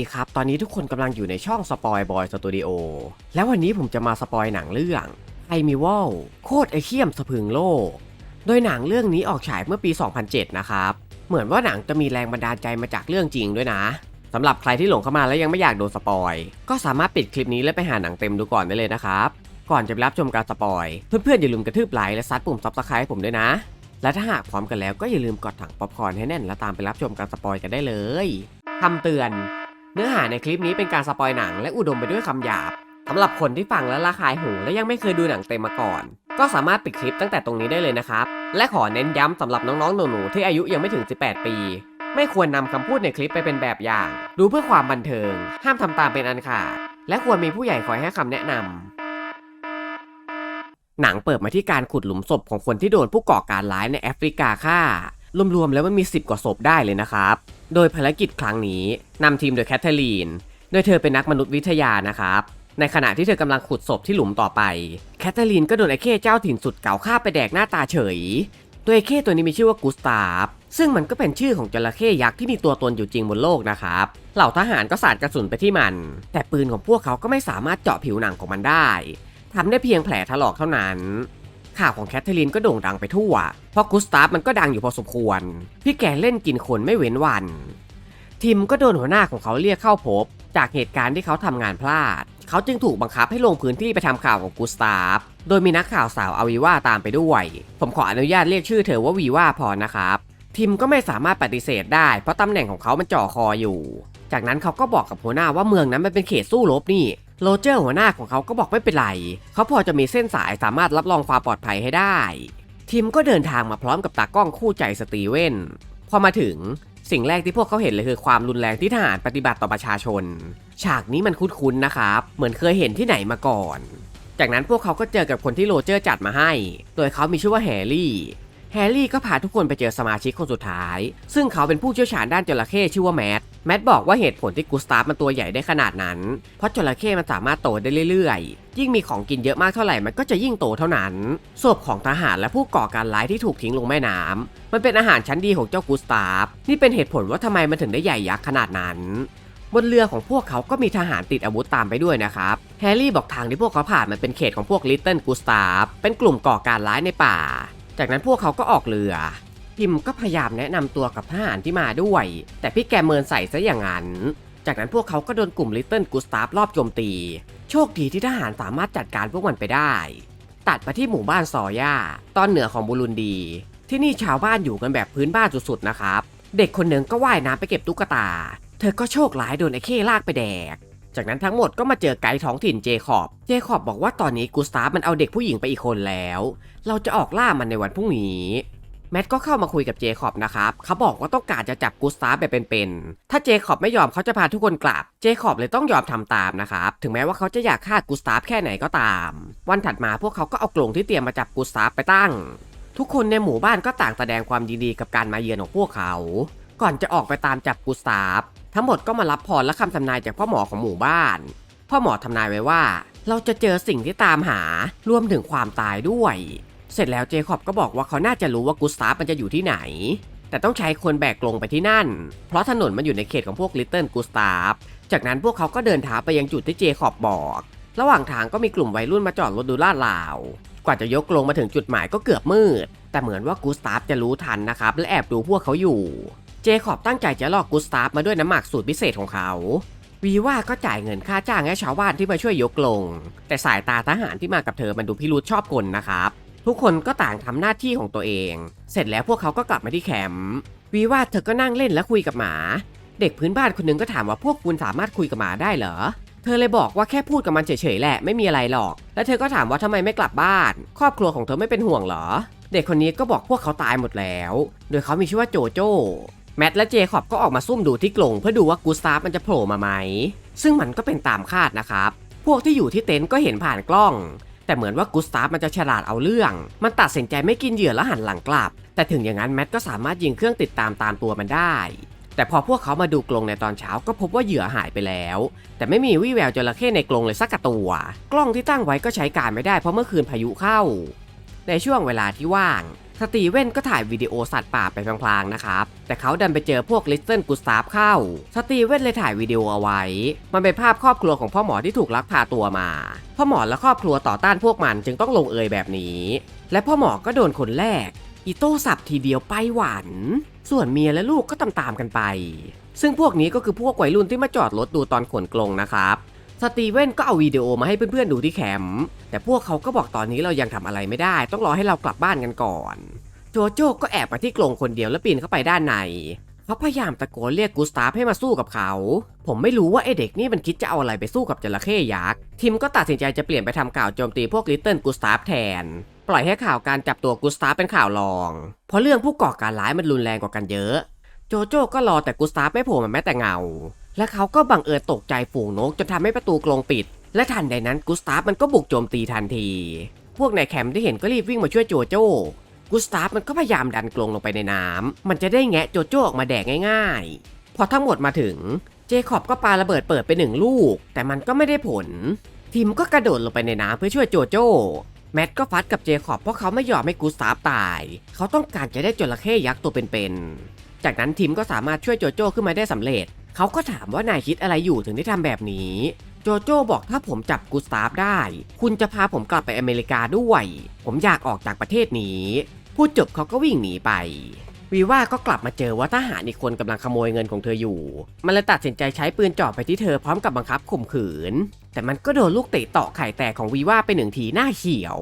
ดีครับ ตอนนี้ทุกคนกำลังอยู่ในช่องสปอยบอยสตูดิโอแล้ววันนี้ผมจะมาสปอยหนังเรื่องไอมิวลโคตรไอเคียมสะพึงโลก โดยหนังเรื่องนี้ออกฉายเมื่อปี 2007 นะครับ เหมือนว่าหนังจะมีแรงบันดาลใจมาจากเรื่องจริงด้วยนะสำหรับใครที่หลงเข้ามาแล้วยังไม่อยากโดนสปอย ก็สามารถปิดคลิปนี้แล้วไปหาหนังเต็มดูก่อนได้เลยนะครับ ก่อนจะรับชมการสปอย เพื่อนๆอย่าลืมกระทืบไลค์และซัดปุ่มซับสไครต์ผมด้วยนะ และถ้าหากพร้อมกันแล้วก็อย่าลืมกดถังป๊อปคอร์นให้แน่น แล้วตามไปรับชมการสปอยกันได้เลยคำเตือน เนื้อหาในคลิปนี้เป็นการสปอยหนังและอุดมไปด้วยคำหยาบสำหรับคนที่ฟังแล้วระคายหูและยังไม่เคยดูหนังเต็มมาก่อน ก็สามารถปิดคลิปตั้งแต่ตรงนี้ได้เลยนะครับ และขอเน้นย้ำสำหรับน้องๆหนูๆที่อายุยังไม่ถึง 18 ปี ไม่ควรนำคำพูดในคลิปไปเป็นแบบอย่าง ดูเพื่อความบันเทิง ห้ามทำตามเป็นอันขาด และควรมีผู้ใหญ่คอยให้คำแนะนำหนังเปิดมาที่การขุดหลุมศพของคนที่โดนผู้ก่อการร้ายในแอฟริกาฆ่า รวมๆแล้วมันมี 10 กว่าศพได้เลยนะครับ โดยภารกิจครั้งนี้นำทีมโดยแคทเธอรีน โดยเธอเป็นนักมนุษยวิทยานะครับ ในขณะที่เธอกำลังขุดศพที่หลุมต่อไป แคทเธอรีนก็โดนไอ้เข้เจ้าถิ่นสุดเก่าฆ่าไปแดกหน้าตาเฉยโดยไอ้เข้ตัวนี้มีชื่อว่ากุสตาฟ ซึ่งมันก็เป็นชื่อของจระเข้ยักษ์ที่มีตัวตนอยู่จริงบนโลกนะครับ เหล่าทหารก็สาดกระสุนไปที่มัน แต่ปืนของพวกเขาก็ไม่สามารถเจาะผิวหนังของมันได้ทำได้เพียงแผลถลอกเท่านั้น ข่าวของแคทเธอรีนก็โด่งดังไปทั่ว เพราะกุสตาฟมันก็ดังอยู่พอสมควร พี่แกเล่นกินคนไม่เว้นวัน ทิมก็โดนหัวหน้าของเขาเรียกเข้าพบ จากเหตุการณ์ที่เขาทำงานพลาด เขาจึงถูกบังคับให้ลงพื้นที่ไปทำข่าวของกุสตาฟ โดยมีนักข่าวสาวอาวีว่าตามไปด้วย ผมขออนุญาตเรียกชื่อเธอว่าวีว่าพอนะครับ ทิมก็ไม่สามารถปฏิเสธได้ เพราะตำแหน่งของเขามันจ่อคออยู่ จากนั้นเขาก็บอกกับหัวหน้าว่าเมืองนั้นมันเป็นเขตสู้รบนี่ โรเจอร์หัวหน้าของเขาก็บอกไม่เป็นไร เขาพอจะมีเส้นสายสามารถรับรองความปลอดภัยให้ได้ ทีมก็เดินทางมาพร้อมกับตากล้องคู่ใจสตีเว่นพอมาถึงสิ่งแรกที่พวกเขาเห็นเลยคือความรุนแรงที่ทหารปฏิบัติต่อประชาชน ฉากนี้มันคุ้นๆนะครับ เหมือนเคยเห็นที่ไหนมาก่อน จากนั้นพวกเขาก็เจอกับคนที่โรเจอร์จัดมาให้ โดยเขามีชื่อว่าแฮร์รี่ แฮร์รี่ก็พาทุกคนไปเจอสมาชิกคนสุดท้าย ซึ่งเขาเป็นผู้เชี่ยวชาญด้านจระเข้ชื่อว่าแมท แมทบอกว่าเหตุผลที่กุสตาฟมันตัวใหญ่ได้ขนาดนั้น เพราะจระเข้มันสามารถโตได้เรื่อยๆ ยิ่งมีของกินเยอะมากเท่าไหร่มันก็จะยิ่งโตเท่านั้น ศพของทหารและผู้ก่อการร้ายที่ถูกทิ้งลงแม่น้ำมันเป็นอาหารชั้นดีของเจ้ากุสตาฟนี่เป็นเหตุผลว่าทำไมมันถึงได้ใหญ่ยักษ์ขนาดนั้นบนเรือของพวกเขาก็มีทหารติดอาวุธตามไปด้วยนะครับ แฮร์รี่บอกทางที่พวกเขาผ่านมันเป็นเขตของพวกลิตเติ้ลกุสตาฟเป็นกลุ่มก่อการร้ายในป่า จากนั้นพวกเขาก็ออกเรือ พิมก็พยายามแนะนำตัวกับทหารที่มาด้วย แต่พี่แกเมินใส่ซะอย่างนั้น จากนั้นพวกเขาก็โดนกลุ่มลิตเติ้ลกุสตาฟรอบโจมตี โชคดีที่ทหารสามารถจัดการพวกมันไปได้ ตัดไปที่หมู่บ้านซอย่า ตอนเหนือของบูรุนดี ที่นี่ชาวบ้านอยู่กันแบบพื้นบ้านสุดๆนะครับ เด็กคนหนึ่งก็ว่ายน้ำไปเก็บตุ๊กตา เธอก็โชคร้ายโดนไอ้เข้ลากไปแดก จากนั้นทั้งหมดก็มาเจอไกด์ท้องถิ่นเจคอบ เจคอบบอกว่าตอนนี้กูสตาฟมันเอาเด็กผู้หญิงไปอีกคนแล้ว เราจะออกล่ามันในวันพรุ่งนี้ แมทก็เข้ามาคุยกับเจคอบนะครับเขาบอกว่าต้องการจะจับกูสตาฟแบบเป็นๆถ้าเจคอบไม่ยอมเขาจะพาทุกคนกลับ เจคอบเลยต้องยอมทำตามนะครับถึงแม้ว่าเขาจะอยากฆ่ากูสตาฟแค่ไหนก็ตาม วันถัดมาพวกเขาก็เอากลงที่เตรียมมาจับกูสตาฟไปตั้ง ทุกคนในหมู่บ้านก็ต่างแสดงความยินดีกับการมาเยือนของพวกเขา ก่อนจะออกไปตามจับกูสตาฟทั้งหมดก็มารับพรและคำทำนายจากพ่อหมอของหมู่บ้าน พ่อหมอทำนายไว้ว่า เราจะเจอสิ่งที่ตามหารวมถึงความตายด้วย เสร็จแล้วเจคอบก็บอกว่าเขาน่าจะรู้ว่ากุสตาฟมันจะอยู่ที่ไหน แต่ต้องใช้คนแบกลงไปที่นั่น เพราะถนนมันอยู่ในเขตของพวกลิตเติ้ลกุสตาฟจากนั้นพวกเขาก็เดินเท้าไปยังจุดที่เจคอบบอก ระหว่างทางก็มีกลุ่มวัยรุ่นมาจอดรถดูลาดลาว กว่าจะยกลงมาถึงจุดหมายก็เกือบมืด แต่เหมือนว่ากุสตาฟจะรู้ทันนะครับและแอบดูพวกเขาอยู่ เจคอบตั้งใจจะลอกกุสตาฟมาด้วยน้ำหมักสูตรพิเศษของเขาวีว่าก็จ่ายเงินค่าจ้างให้ชาวบ้านที่มาช่วยยกลง แต่สายตาทหารที่มากับเธอมันดูพิรุษชอบกลนะครับ ทุกคนก็ต่างทำหน้าที่ของตัวเอง เสร็จแล้วพวกเขาก็กลับมาที่แคมป์วีว่าเธอก็นั่งเล่นและคุยกับหมา เด็กพื้นบ้านคนหนึงก็ถามว่าพวกคุณสามารถคุยกับหมาได้เหรอ เธอเลยบอกว่าแค่พูดกับมันเฉยๆแหละไม่มีอะไรหรอก แล้วเธอก็ถามว่าทำไมไม่กลับบ้าน ครอบครัวของเธอไม่เป็นห่วงเหรอ เด็กคนนี้ก็บอกพวกเขาตายหมดแล้ว โดยเขามีชื่อว่าโจโจ้แมทและเจคอบก็ออกมาซุ่มดูที่กรงเพื่อดูว่ากูสตาฟมันจะโผล่มาไหม ซึ่งมันก็เป็นตามคาดนะครับ พวกที่อยู่ที่เต็นท์ก็เห็นผ่านกล้อง แต่เหมือนว่ากูสตาฟมันจะฉลาดเอาเรื่อง มันตัดสินใจไม่กินเหยื่อแล้วหันหลังกลับ แต่ถึงอย่างนั้นแมทก็สามารถยิงเครื่องติดตามตามตัวมันได้ แต่พอพวกเขามาดูกรงในตอนเช้าก็พบว่าเหยื่อหายไปแล้ว แต่ไม่มีวี่แววจระเข้ในกรงเลยสักกตัว กล้องที่ตั้งไว้ก็ใช้การไม่ได้เพราะเมื่อคืนพายุเข้า ในช่วงเวลาที่ว่าง สตีเว่นก็ถ่ายวิดีโอสัตว์ป่าไปพลางๆนะครับ แต่เขาดันไปเจอพวกลิตเติ้ลกูสตาฟเข้า สตีเว่นเลยถ่ายวิดีโอเอาไว้ มันเป็นภาพครอบครัวของพ่อหมอที่ถูกลักพาตัวมา พ่อหมอและครอบครัวต่อต้านพวกมันจึงต้องลงเอยแบบนี้ และพ่อหมอก็โดนคนแรก อีโต้สับทีเดียวไปหวันส่วนเมียและลูกก็ตามๆกันไป ซึ่งพวกนี้ก็คือพวกวัยรุ่นที่มาจอดรถดูตอนขนกลงนะครับ สตีเว่นก็เอาวิดีโอมาให้เพื่อนๆดูที่แคมป์แต่พวกเขาก็บอกตอนนี้เรายังทำอะไรไม่ได้ ต้องรอให้เรากลับบ้านกันก่อนโจโจ้ก็แอบมาที่กรงคนเดียวแล้วปีนเข้าไปด้านในเขาพยายามตะโกนเรียกกูสตาฟให้มาสู้กับเขา ผมไม่รู้ว่าไอเด็กนี่มันคิดจะเอาอะไรไปสู้กับจระเข้ยักษ์ทิมก็ตัดสินใจจะเปลี่ยนไปทำข่าวโจมตีพวกลิตเติ้ลกูสตาฟแทน ปล่อยให้ข่าวการจับตัวกูสตาฟเป็นข่าวรอง เพราะเรื่องผู้ก่อการร้ายมันรุนแรงกว่ากันเยอะ โจโจ้ก็รอแต่กูสตาฟไม่โผล่มาแม้แต่เงา และเขาก็บังเอิญตกใจฝูงนกจนทำให้ประตูกรงปิด และทันใดนั้นกูสตาฟมันก็บุกโจมตีทันที พวกในแคมป์ที่เห็นก็รีบวิ่งมาช่วยโจโจ้กูสตาฟมันก็พยายามดันกรงลงไปในน้ำมันจะได้แงะโจโจ้ออกมาแดกง่าย ๆ พอทั้งหมดมาถึง เจคอบก็ปาระเบิดเปิดไปหนึ่งลูก แต่มันก็ไม่ได้ผลทีมก็กระโดดลงไปในน้ำเพื่อช่วยโจโจ้ แมทก็ฟัดกับเจคอบเพราะเขาไม่ยอมให้กูสตาฟตาย เขาต้องการจะได้จระเข้ยักษ์ตัวเป็นๆ จากนั้นทีมก็สามารถช่วยโจโจ้ขึ้นมาได้สำเร็จ เขาก็ถามว่านายคิดอะไรอยู่ถึงได้ทำแบบนี้ โจโจ้บอกถ้าผมจับกูสตาฟได้ คุณจะพาผมกลับไปอเมริกาด้วย ผมอยากออกจากประเทศนี้ พูดจบเขาก็วิ่งหนีไปวีว่าก็กลับมาเจอว่าทหารอีกคนกำลังขโมยเงินของเธออยู่ มันเลยตัดสินใจใช้ปืนจ่อไปที่เธอพร้อมกับบังคับข่มขืน แต่มันก็โดนลูกเตะเตาะไข่แตกของวีว่าไปหนึ่งทีหน้าเขียว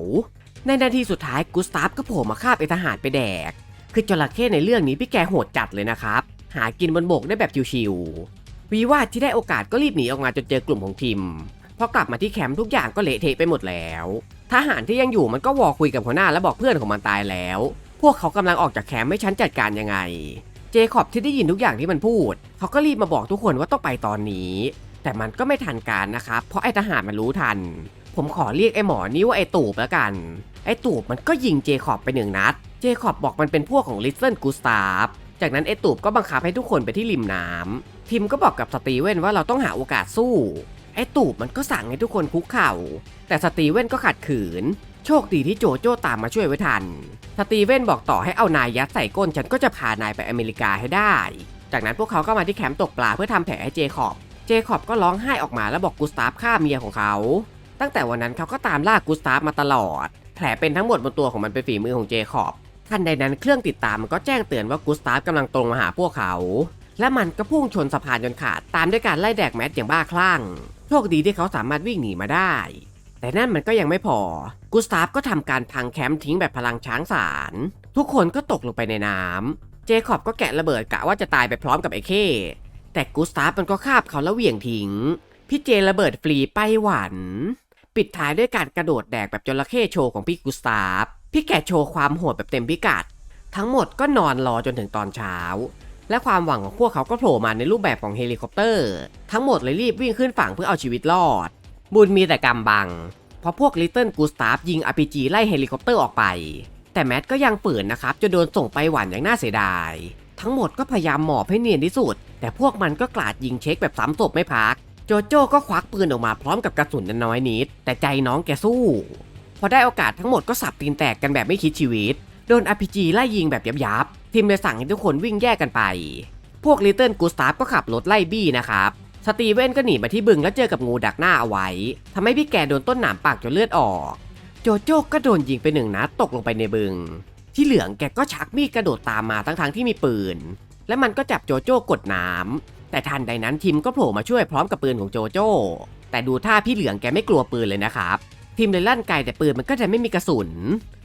ในนาทีสุดท้ายกูสตาฟก็โผล่มาคาบไอทหารไปแดก คือจระเข้ในเรื่องนี้พี่แกโหดจัดเลยนะครับ หากินบนบกได้แบบชิวๆวีว่าที่ได้โอกาสก็รีบหนีออกมาจนเจอกลุ่มของทีมพอกลับมาที่แคมป์ทุกอย่างก็เละเทะไปหมดแล้วทหารที่ยังอยู่มันก็วอคุยกับหัวหน้าและบอกเพื่อนของมันตายแล้ว พวกเขากำลังออกจากแคมป์ไม่ชั้นจัดการยังไง เจคอบที่ได้ยินทุกอย่างที่มันพูด เขาก็รีบมาบอกทุกคนว่าต้องไปตอนนี้ แต่มันก็ไม่ทันการนะครับ เพราะไอ้ทหารมันรู้ทัน ผมขอเรียกไอ้หมอนี้ว่าไอ้ตูบแล้วกัน ไอ้ตูบมันก็ยิงเจคอบไปหนึ่งนัด เจคอบบอกมันเป็นพวกของลิตเติ้ลกูสตาฟ จากนั้นไอ้ตูบก็บังคับให้ทุกคนไปที่ริมน้ำทิมก็บอกกับสตีเว่นว่าเราต้องหาโอกาสสู้ไอ้ตูบมันก็สั่งให้ทุกคนคุกเข่า แต่สตีเว่นก็ขัดขืน โชคดีที่โจโจ้ตามมาช่วยไว้ทัน สตีเว่นบอกต่อให้เอานายยัดใส่ก้นฉันก็จะพานายไปอเมริกาให้ได้ จากนั้นพวกเขาก็มาที่แคมป์ตกปลาเพื่อทำแผลให้เจคอบ เจคอบก็ร้องไห้ออกมาแล้วบอกกูสตาฟฆ่าเมียของเขา ตั้งแต่วันนั้นเขาก็ตามล่ากูสตาฟมาตลอด แผลเป็นทั้งหมดบนตัวของมันเป็นฝีมือของเจคอบ ทันใดนั้นเครื่องติดตามมันก็แจ้งเตือนว่ากูสตาฟกำลังตรงมาหาพวกเขา และมันก็พุ่งชนสะพานจนขาดตามด้วยการไล่แดกแมทอย่างบ้าคลั่งโชคดีที่เขาสามารถวิ่งหนีมาได้ แต่นั่นมันก็ยังไม่พอกูสตาฟก็ทำการพังแคมป์ทิ้งแบบพลังช้างสารทุกคนก็ตกลงไปในน้ำเจคอบก็แกะระเบิดกะว่าจะตายไปพร้อมกับไอ้เข้แต่กูสตาฟมันก็คาบเขาแล้วเหวี่ยงทิ้งพี่เจระเบิดฟรีไปหวัน ปิดท้ายด้วยการกระโดดแดกแบบจระเข้โชว์ของพี่กูสตาฟ พี่แกโชว์ความโหดแบบเต็มพิกัด ทั้งหมดก็นอนรอจนถึงตอนเช้า และความหวังของพวกเขาก็โผล่มาในรูปแบบของเฮลิคอปเตอร์ ทั้งหมดเลยรีบวิ่งขึ้นฝั่งเพื่อเอาชีวิตรอด บุญมีแต่กำบัง เพราะพวกลิตเติ้ลกูสตาฟยิง RPG ไล่เฮลิคอปเตอร์ออกไป แต่แมทก็ยังฝืนนะครับจนโดนส่งไปหวันอย่างน่าเสียดาย ทั้งหมดก็พยายามหมอบให้เนียนที่สุด แต่พวกมันก็กลาดยิงเช็คแบบซ้ำศพไม่พัก โจโจ้ก็ควักปืนออกมาพร้อมกับกระสุนน้อยนิด แต่ใจน้องแกสู้ พอได้โอกาสทั้งหมดก็สับตีนแตกกันแบบไม่คิดชีวิต โดน RPG ไล่ยิงแบบยับๆทีมเลยสั่งให้ทุกคนวิ่งแยกกันไป พวกลิตเติ้ลกูสตาฟก็ขับรถไล่บี้นะครับ สตีเวนก็หนีมาที่บึงแล้วเจอกับงูดักหน้าเอาไว้ทำให้พี่แกโดนต้นหนามปากจนเลือดออก โจโจ้ก็โดนยิงไปหนึ่งนัดตกลงไปในบึง ที่เหลืองแกก็ชักมีดกระโดดตามมาทั้งๆที่มีปืน และมันก็จับโจโจ้กดน้ำแต่ทันใดนั้นทีมก็โผล่มาช่วยพร้อมกับปืนของโจโจ้ แต่ดูท่าพี่เหลืองแกไม่กลัวปืนเลยนะครับ ทีมเลยลั่นไกลแต่ปืนมันก็จะไม่มีกระสุน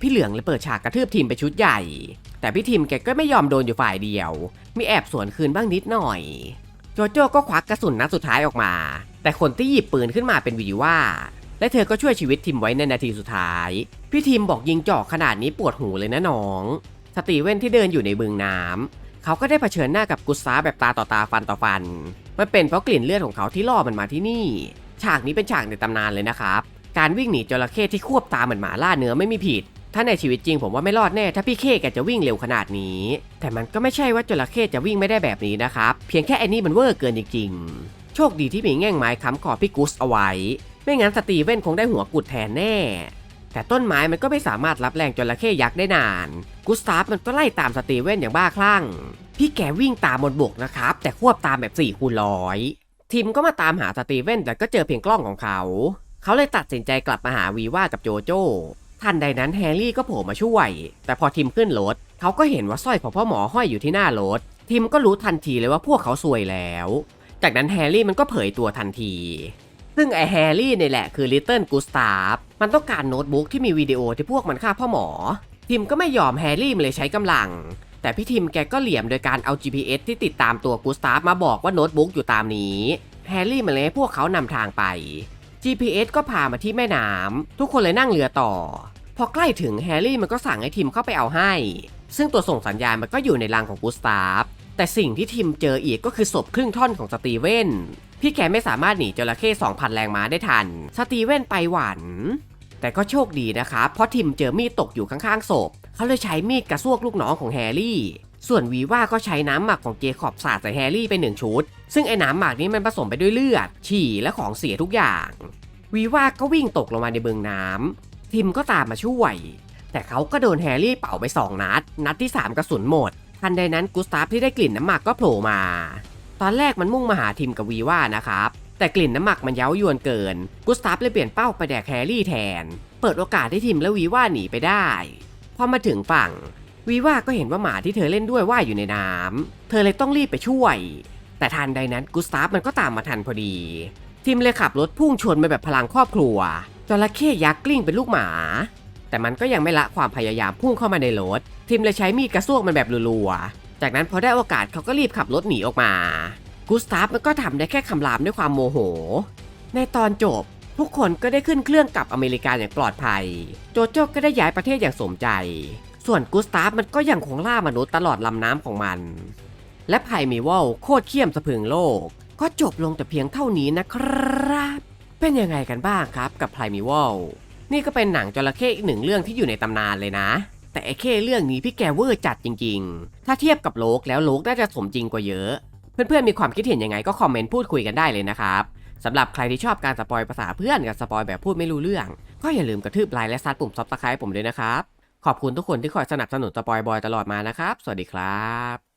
พี่เหลืองเลยเปิดฉากกระทืบทีมไปชุดใหญ่ แต่พี่ทีมแกก็ไม่ยอมโดนอยู่ฝ่ายเดียว มีแอบสวนคืนบ้างนิดหน่อย โจโจ้ก็ควักกระสุนนัดสุดท้ายออกมา แต่คนที่หยิบปืนขึ้นมาเป็นวีว่า และเธอก็ช่วยชีวิตทีมไว้ในนาทีสุดท้าย พี่ทีมบอกยิงจ่อขนาดนี้ปวดหูเลยนะน้อง สตีเว่นที่เดินอยู่ในบึงน้ำเขาก็ได้เผชิญหน้ากับกุสซาแบบตาต่อตาฟันต่อฟัน มันเป็นเพราะกลิ่นเลือดของเขาที่ล่อมันมาที่นี่ ฉากนี้เป็นฉากในตำนานเลยนะครับ การวิ่งหนีจระเข้ที่ควบตาเหมือนหมาล่าเนื้อไม่มีผิด ถ้าในชีวิตจริงผมว่าไม่รอดแน่ถ้าพี่เคแกจะวิ่งเร็วขนาดนี้ แต่มันก็ไม่ใช่ว่าจระเข้จะวิ่งไม่ได้แบบนี้นะครับ เพียงแค่ไอ้นี่มันเวอร์เกินจริง ๆ โชคดีที่มีแง่งไม้ค้ำคอพี่กุสเอาไว้ ไม่งั้นสตีเว่นคงได้หัวกุดแทนแน่ แต่ต้นไม้มันก็ไม่สามารถรับแรงจระเข้ยักษ์ได้นาน กุสตาฟมันก็ไล่ตามสตีเวนอย่างบ้าคลั่ง พี่แกวิ่งตามบนบกนะครับ แต่ควบตามแบบ4คูณร้อยทีมก็มาตามหาสตีเวนแต่ก็เจอเพียงกล้องของเขา เขาเลยตัดสินใจกลับมาหาวีว่ากับโจโจ้ทันใดนั้นแฮร์รี่ก็โผล่มาช่วย แต่พอทีมขึ้นรถเขาก็เห็นว่าสร้อยของพ่อหมอห้อยอยู่ที่หน้ารถทีมก็รู้ทันทีเลยว่าพวกเขาซวยแล้ว จากนั้นแฮร์รี่มันก็เผยตัวทันที ซึ่งไอแฮร์รี่เนี่ยแหละคือลิตเติ้ลกูสตาฟมันต้องการโน้ตบุ๊กที่มีวิดีโอที่พวกมันฆ่าพ่อหมอทีมก็ไม่ยอมแฮร์รี่มันเลยใช้กำลัง แต่พี่ทีมแกก็เหลี่ยมโดยการเอา GPS ที่ติดตามตัวกูสตาฟมาบอกว่าโน้ตบุ๊กอยู่ตามนี้ แฮร์รี่มันเลยให้พวกเขานำทางไป GPS ก็พามาที่แม่น้ำทุกคนเลยนั่งเรือต่อ พอใกล้ถึงแฮร์รี่มันก็สั่งให้ทีมเข้าไปเอาให้ ซึ่งตัวส่งสัญญาณมันก็อยู่ในรังของกูสตาฟแต่สิ่งที่ทีมเจออีกก็คือศพครึ่งท่อนของสตีเวนพี่แกไม่สามารถหนีจระเข้2,000 แรงม้าได้ทัน สตีเวนไปหวัน แต่ก็โชคดีนะครับเพราะทีมเจอมีดตกอยู่ข้างๆศพเขาเลยใช้มีดกระซวกลูกน้องของแฮร์รี่ ส่วนวีว่าก็ใช้น้ำหมักของเจคอบสาดใส่แฮร์รี่ไปหนึ่งชุด ซึ่งไอ้น้ำหมักนี้มันผสมไปด้วยเลือด ฉี่และของเสียทุกอย่าง วีว่าก็วิ่งตกลงมาในเบืองน้ำทีมก็ตามมาช่วย แต่เขาก็โดนแฮร์รี่เป่าไป2นัด นัดที่ 3 กระสุนหมด ทันใดนั้นกุสตาฟที่ได้กลิ่นน้ำหมักก็โผล่มา ตอนแรกมันมุ่งมาหาทีมกับวีว่านะครับแต่กลิ่นน้ำหมักมันเย้ายวนเกิน กุสตาฟเลยเปลี่ยนเป้าไปแดกแฮร์รี่แทน เปิดโอกาสให้ทีมและวีว่าหนีไปได้ พอมาถึงฝั่ง วีว่าก็เห็นว่าหมาที่เธอเล่นด้วยว่ายอยู่ในน้ำเธอเลยต้องรีบไปช่วย แต่ทันใดนั้นกุสตาฟมันก็ตามมาทันพอดี ทีมเลยขับรถพุ่งชนไปแบบพลังครอบครัวจระเข้ยักษ์กลิ้งเป็นลูกหมา แต่มันก็ยังไม่ละความพยายามพุ่งเข้ามาในรถ ทีมเลยใช้มีดกระซวกมันแบบรัวๆ จากนั้นพอได้โอกาสเขาก็รีบขับรถหนีออกมา กุสตาฟมันก็ทำได้แค่คำรามด้วยความโมโห ในตอนจบทุกคนก็ได้ขึ้นเครื่องกลับอเมริกาอย่างปลอดภัย โจโจ้ก็ได้ย้ายประเทศอย่างสมใจ ส่วนกุสตาฟมันก็ยังคงล่ามนุษย์ตลอดลำน้ำของมัน และไพมีวอลโคตรเขี้ยมสะพึงโลก ก็จบลงแต่เพียงเท่านี้นะครับ เป็นยังไงกันบ้างครับกับไพมีวอลนี่ก็เป็นหนังจระเข้อีกหนึ่งเรื่องที่อยู่ในตำนานเลยนะ แต่ไอ้เข้เรื่องนี้พี่แกเวอร์จัดจริง ๆ ถ้าเทียบกับโลกแล้วโลกน่าจะสมจริงกว่าเยอะ เพื่อนๆมีความคิดเห็นยังไงก็คอมเมนต์พูดคุยกันได้เลยนะครับสำหรับใครที่ชอบการสปอยภาษาเพื่อนกับสปอยแบบพูดไม่รู้เรื่อง ก็อย่าลืมกระทืบไลค์และซัดปุ่มซับสไครป์ผมด้วยนะครับ ขอบคุณทุกคนที่คอยสนับสนุนสปอยบอยตลอดมานะครับ สวัสดีครับ